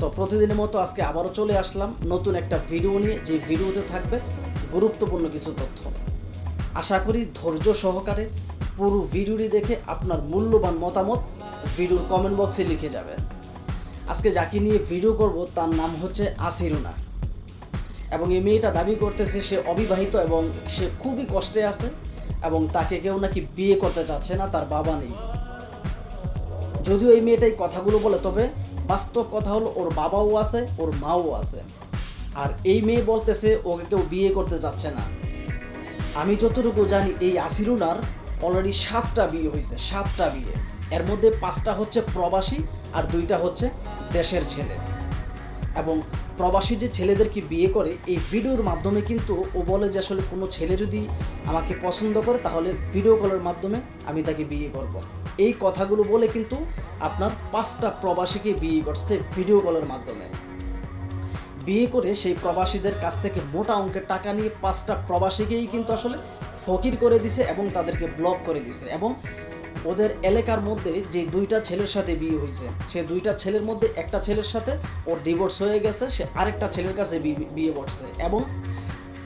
তো প্রতিদিনের মতো আজকে আবারও চলে আসলাম নতুন একটা ভিডিও নিয়ে। যে ভিডিওতে থাকবে গুরুত্বপূর্ণ কিছু তথ্য। আশা করি ধৈর্য সহকারে পুরো ভিডিওটি দেখে আপনার মূল্যবান মতামত ভিডিওর কমেন্ট বক্সে লিখে যাবেন। আজকে যাকে নিয়ে ভিডিও করব তার নাম হচ্ছে আসিরুনা। এবং এই মেয়েটা দাবি করতেছে সে অবিবাহিত এবং সে খুবই কষ্টে আছে এবং তাকে কেউ নাকি বিয়ে করতে চাচ্ছে না, তার বাবা নেই। যদিও এই মেয়েটা এই কথাগুলো বলে, তবে বাস্তব কথা হলো ওর বাবাও আছে, ওর মাও আছে। আর এই মেয়ে বলতেছে, ওকে কেউ বিয়ে করতে যাচ্ছে না। আমি যতটুকু জানি, এই আসিরুনার অলরেডি সাতটা বিয়ে হয়েছে, সাতটা বিয়ে। এর মধ্যে পাঁচটা হচ্ছে প্রবাসী আর দুইটা হচ্ছে দেশের ছেলে। এবং প্রবাসী যে ছেলেদেরকে বিয়ে করে, এই ভিডিওর মাধ্যমে কিন্তু ও বলে যে আসলে কোনো ছেলে যদি আমাকে পছন্দ করে, তাহলে ভিডিও কলের মাধ্যমে আমি তাকে বিয়ে করব। এই কথাগুলো বলে কিন্তু আপনার পাঁচটা প্রবাসীকে বিয়ে করছে ভিডিও কলের মাধ্যমে বিয়ে করে সেই প্রবাসীদের কাছ থেকে মোটা অঙ্কের টাকা নিয়ে পাঁচটা প্রবাসীকেই কিন্তু আসলে ফকির করে দিছে এবং তাদেরকে ব্লক করে দিছে এবং ওদের এলাকার মধ্যে যে দুইটা ছেলের সাথে বিয়ে হয়েছে, সে দুইটা ছেলের মধ্যে একটা ছেলের সাথে ওর ডিভোর্স হয়ে গেছে, সে আরেকটা ছেলের কাছে বিয়ে করছে এবং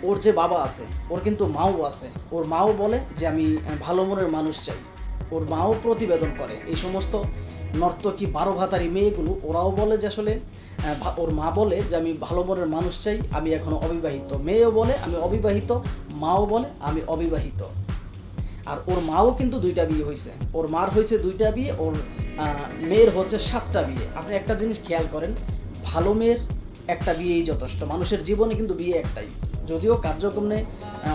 ওর যে বাবা আছে, ওর কিন্তু মাও আছে, ওর মাও বলে যে আমি ভালো মনের মানুষ চাই। ওর মাও প্রতিবেদন করে। এই সমস্ত নর্তকী বারো ভাতারি মেয়েগুলো, ওরাও বলে যে আসলে ওর মা বলে যে আমি ভালো মনের মানুষ চাই, আমি এখনও অবিবাহিত। মেয়েও বলে, আমি অবিবাহিত, মাও বলে, আমি অবিবাহিত। আর ওর মাও কিন্তু দুইটা বিয়ে হয়েছে ওর মার হয়েছে দুইটা বিয়ে, ওর মেয়ের হচ্ছে সাতটা বিয়ে। আপনি একটা জিনিস খেয়াল করেন, ভালো মেয়ের একটা বিয়েই যথেষ্ট। মানুষের জীবনে কিন্তু বিয়ে একটাই। যদিও কার্যক্রমে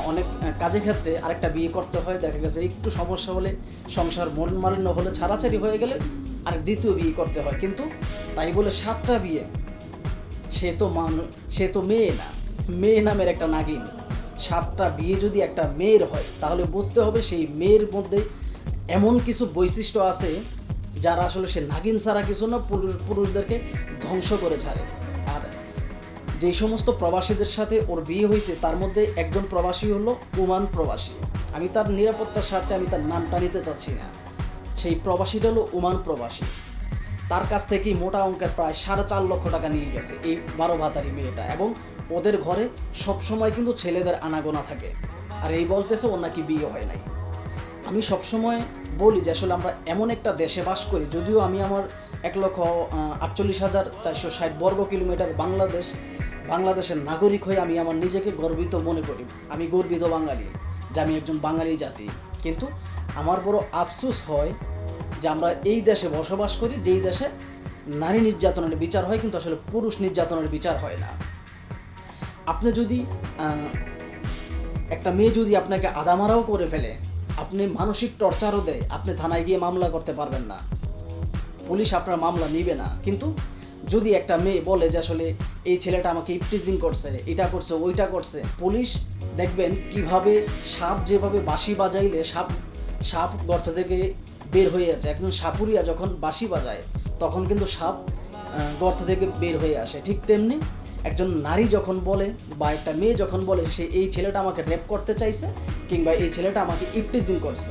অনেক কাজের ক্ষেত্রে আরেকটা বিয়ে করতে হয়, দেখা গেছে একটু সমস্যা হলে সংসার মন মালিন্য হলে ছাড়াছাড়ি হয়ে গেলে আর দ্বিতীয় বিয়ে করতে হয়। কিন্তু তাই বলে সাতটা বিয়ে, সে তো মানুষ সে তো মেয়ে না। মেয়ে নামের একটা নাগিন। সাতটা বিয়ে যদি একটা মেয়ের হয়, তাহলে বুঝতে হবে সেই মেয়ের মধ্যে এমন কিছু বৈশিষ্ট্য আছে যারা আসলে সে নাগিন ছাড়া কিছু না পুরুষদেরকে ধ্বংস করে ছাড়ে। আর যে সমস্ত প্রবাসীদের সাথে ওর বিয়ে হয়েছে, তার মধ্যে একজন প্রবাসী হলো ওমান প্রবাসী। আমি তার নিরাপত্তার স্বার্থে আমি তার নামটা নিতে চাচ্ছি না। সেই প্রবাসীটা হলো ওমান প্রবাসী। তার কাছ থেকেই মোটা অঙ্কের প্রায় সাড়ে চার লক্ষ টাকা নিয়ে গেছে এই বারো ভাতারি মেয়েটা এবং ওদের ঘরে সবসময় কিন্তু ছেলেদের আনাগোনা থাকে। আর এই বলতেছে ওর নাকি বিয়ে হয় নাই। আমি সবসময় বলি যে আসলে আমরা এমন একটা দেশে বাস করি, যদিও আমি আমার এক লক্ষ আটচল্লিশ হাজার চারশো ষাট বর্গ কিলোমিটার বাংলাদেশ, বাংলাদেশের নাগরিক হয়ে আমি আমার নিজেকে গর্বিত মনে করি। আমি গর্বিত বাঙালি যে আমি একজন বাঙালি জাতি। কিন্তু আমার বড় আফসোস হয় যে আমরা এই দেশে বসবাস করি, যেই দেশে নারী নির্যাতনের বিচার হয়, কিন্তু আসলে পুরুষ নির্যাতনের বিচার হয় না। আপনি যদি একটা মেয়ে যদি আপনাকে আদামারাও করে ফেলে, আপনি মানসিক টর্চারও দেয়, আপনি থানায় গিয়ে মামলা করতে পারবেন না। পুলিশ আপনার মামলা নিবে না। কিন্তু যদি একটা মেয়ে বলে যে আসলে এই ছেলেটা আমাকে ইপটিজিং করছে, এটা করছে, ওইটা করছে, পুলিশ দেখবেন কীভাবে সাপ যেভাবে বাঁশি বাজাইলে সাপ সাপ গর্ত থেকে বের হয়ে আছে একজন সাপুরিয়া যখন বাঁশি বাজায়, তখন কিন্তু সাপ গর্ত থেকে বের হয়ে আসে। ঠিক তেমনি একজন নারী যখন বলে বা একটা মেয়ে যখন বলে সে এই ছেলেটা আমাকে রেপ করতে চাইছে কিংবা এই ছেলেটা আমাকে ইপটিজিং করছে,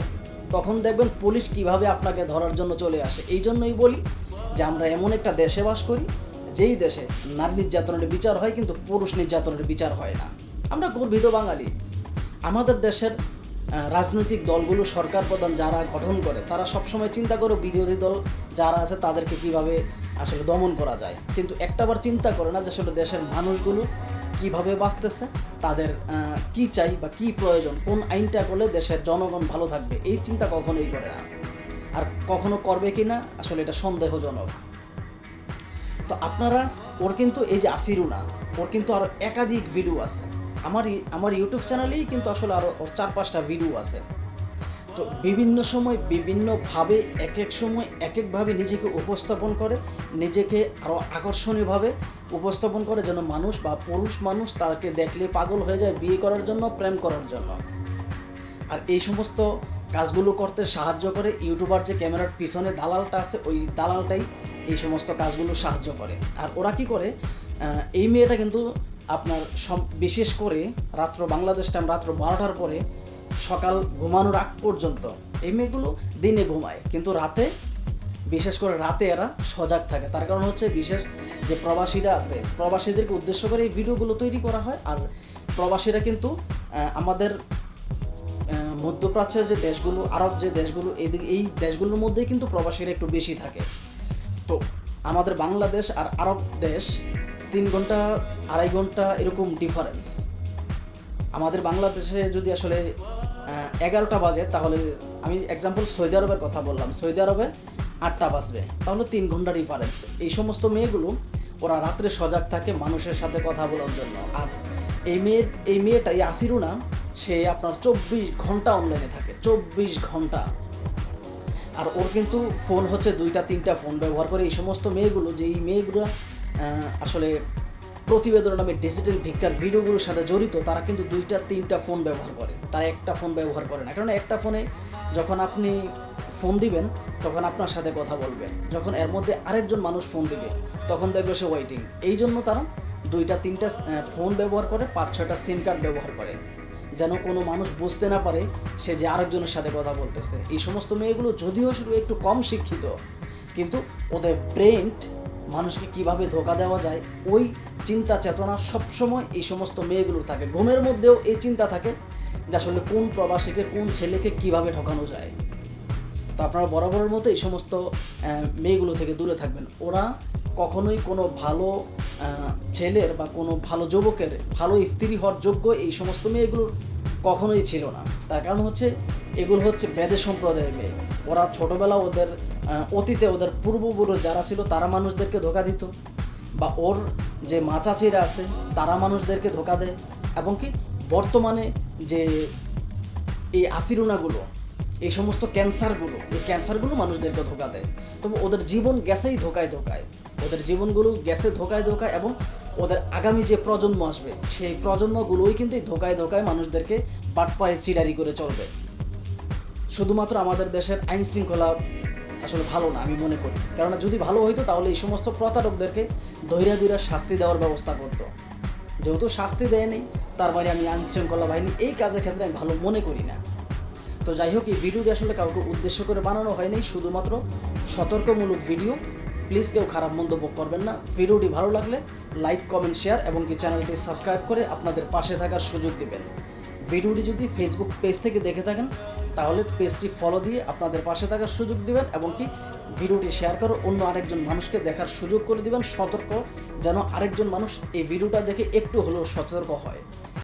তখন দেখবেন পুলিশ কীভাবে আপনাকে ধরার জন্য চলে আসে। এই জন্যই বলি যে আমরা এমন একটা দেশে বাস করি, যেই দেশে নারী নির্যাতনের বিচার হয় কিন্তু পুরুষ নির্যাতনের বিচার হয় না। আমরা গর্বিত বাঙালি। আমাদের দেশের রাজনৈতিক দলগুলো সরকার প্রধান যারা গঠন করে, তারা সবসময় চিন্তা করে বিরোধী দল যারা আছে তাদেরকে কীভাবে আসলে দমন করা যায়। কিন্তু একটাবার চিন্তা করে না যে আসলে দেশের মানুষগুলো কীভাবে বাঁচতেছে, তাদের কি চাই বা কি প্রয়োজন, কোন আইনটা করলে দেশের জনগণ ভালো থাকবে, এই চিন্তা কখনোই করে না। আর কখনো করবে কি না, আসলে এটা সন্দেহজনক। তো আপনারা, ওর কিন্তু এই যে আসিরুনা, ওর কিন্তু আরও একাধিক ভিডিও আছে। আমার আমার ইউটিউব চ্যানেলেই কিন্তু আসলে আরও চার পাঁচটা ভিডিও আছে। তো বিভিন্ন সময় বিভিন্নভাবে এক এক সময় এক একভাবে নিজেকে উপস্থাপন করে, নিজেকে আরও আকর্ষণীয়ভাবে উপস্থাপন করে যেন মানুষ বা পুরুষ মানুষ তাকে দেখলে পাগল হয়ে যায় বিয়ে করার জন্য, প্রেম করার জন্য। আর এই সমস্ত কাজগুলো করতে সাহায্য করে ইউটিউবার যে ক্যামেরার পিছনে দালালটা আছে, ওই দালালটাই এই সমস্ত কাজগুলো সাহায্য করে। আর ওরা কি করে এই মেয়েটা কিন্তু আপনার সব- বিশেষ করে রাত্র বাংলাদেশ টাইম রাত্র বারোটার পরে সকাল ঘুমানোর আগ পর্যন্ত এই মেয়েগুলো দিনে ঘুমায়। কিন্তু রাতে, বিশেষ করে রাতে এরা সজাগ থাকে। তার কারণ হচ্ছে বিশেষ যে প্রবাসীরা আছে, প্রবাসীদেরকে উদ্দেশ্য করে এই ভিডিওগুলো তৈরি করা হয়। আর প্রবাসীরা কিন্তু আমাদের মধ্যপ্রাচ্যের যে দেশগুলো, আরব যে দেশগুলো এইদিকে এই দেশগুলোর মধ্যেই কিন্তু প্রবাসীরা একটু বেশি থাকে। তো আমাদের বাংলাদেশ আর আরব দেশ তিন ঘণ্টা, আড়াই ঘণ্টা এরকম ডিফারেন্স আমাদের বাংলাদেশে যদি আসলে এগারোটা বাজে, তাহলে আমি এক্সাম্পল সৌদি আরবের কথা বললাম। সৌদি আরবে আটটা বাজবে, তাহলে তিন ঘণ্টা ডিফারেন্স এই সমস্ত মেয়েগুলো, ওরা রাত্রে সজাগ থাকে মানুষের সাথে কথা বলার জন্য। আর এই মেয়ে, এই মেয়েটা এই আসিরুনা, সে আপনার চব্বিশ ঘণ্টা অনলাইনে থাকে। চব্বিশ ঘণ্টা। আর ওর কিন্তু ফোন হচ্ছে দুইটা, তিনটা ফোন ব্যবহার করে। এই সমস্ত মেয়েগুলো যে এই মেয়েগুলো আসলে প্রতিবেদন নামে ডিজিটাল ভিক্ষার ভিডিওগুলোর সাথে জড়িত, তারা কিন্তু দুইটা, তিনটা ফোন ব্যবহার করে। তারা একটা ফোন ব্যবহার করে না। কারণ একটা ফোনে যখন আপনি ফোন দিবেন, তখন আপনার সাথে কথা বলবে। যখন এর মধ্যে আরেকজন মানুষ ফোন দিবে, তখন দেখবে সে ওয়েটিং এই জন্য তারা দুইটা, তিনটা ফোন ব্যবহার করে, পাঁচ, ছয়টা সিম কার্ড ব্যবহার করে। যেন কোনো মানুষ বুঝতে না পারে সে যে আরেকজনের সাথে কথা বলতেছে। এই সমস্ত মেয়েগুলো যদিও শুধু একটু কম শিক্ষিত, কিন্তু ওদের ব্রেন মানুষকে কীভাবে ধোকা দেওয়া যায়, ওই চিন্তা চেতনা সবসময় এই সমস্ত মেয়েগুলোর থাকে। ঘুমের মধ্যেও এই চিন্তা থাকে যে আসলে কোন প্রবাসীকে, কোন ছেলেকে কীভাবে ঠকানো যায়। তো আপনারা বরাবরের মতো এই সমস্ত মেয়েগুলো থেকে দূরে থাকবেন। ওরা কখনোই কোনো ভালো ছেলের বা কোনো ভালো যুবকের, ভালো স্ত্রী হওয়ার যোগ্য এই সমস্ত মেয়েগুলোর কখনোই ছিল না। তার কারণ হচ্ছে, এগুলো হচ্ছে বেদে সম্প্রদায়ের মেয়ে। ওরা ছোটোবেলা ওদের অতীতে ওদের পূর্বপুরুষ যারা ছিল, তারা মানুষদেরকে ধোকা দিত। বা ওর যে মাচাচিরা আছে, তারা মানুষদেরকে ধোকা দেয়। এবং কি, বর্তমানে যে এই আসিরুনাগুলো এই সমস্ত ক্যান্সারগুলো, এই ক্যান্সারগুলো মানুষদেরকে ধোকা দেয়। তবে ওদের জীবন গ্যাসেই ধোকায় ধোকায়। ওদের জীবনগুলো গ্যাসে ধোকায় ধোকায় এবং ওদের আগামী যে প্রজন্ম আসবে, সেই প্রজন্মগুলোই কিন্তু ধোকায় ধোকায় মানুষদেরকে বাটপায়ে চিরারি করে চলবে। শুধুমাত্র আমাদের দেশের আইন শৃঙ্খলা আসলে ভালো না, আমি মনে করি। কেননা যদি ভালো হইতো, তাহলে এই সমস্ত প্রতারকদেরকে দৈরা দৈরা শাস্তি দেওয়ার ব্যবস্থা করতো। যেহেতু শাস্তি দেয়নি, তার মানে আমি আইন শৃঙ্খলা বাহিনী এই কাজের ক্ষেত্রে আমি ভালো মনে করি না। তো যাই হোক, এই ভিডিওটি আসলে কাউকে উদ্দেশ্য করে বানানো হয়নি, শুধুমাত্র সতর্কমূলক ভিডিও। প্লিজ কেউ খারাপ মন্তব্য করবেন না। ভিডিওটি ভালো লাগলে লাইক, কমেন্ট, শেয়ার এবং কি চ্যানেলটি সাবস্ক্রাইব করে আপনাদের পাশে থাকার সুযোগ দেবেন। ভিডিওটি যদি ফেসবুক পেজ থেকে দেখে থাকেন তাহলে পেজটি ফলো দিয়ে আপনাদের পাশে থাকার সুযোগ দিবেন এবং কি ভিডিওটি শেয়ার করে অন্য আরেকজন মানুষকে দেখার সুযোগ করে দিবেন সতর্ক, যেন আরেকজন মানুষ এই ভিডিওটা দেখে একটু হলেও সতর্ক হয়।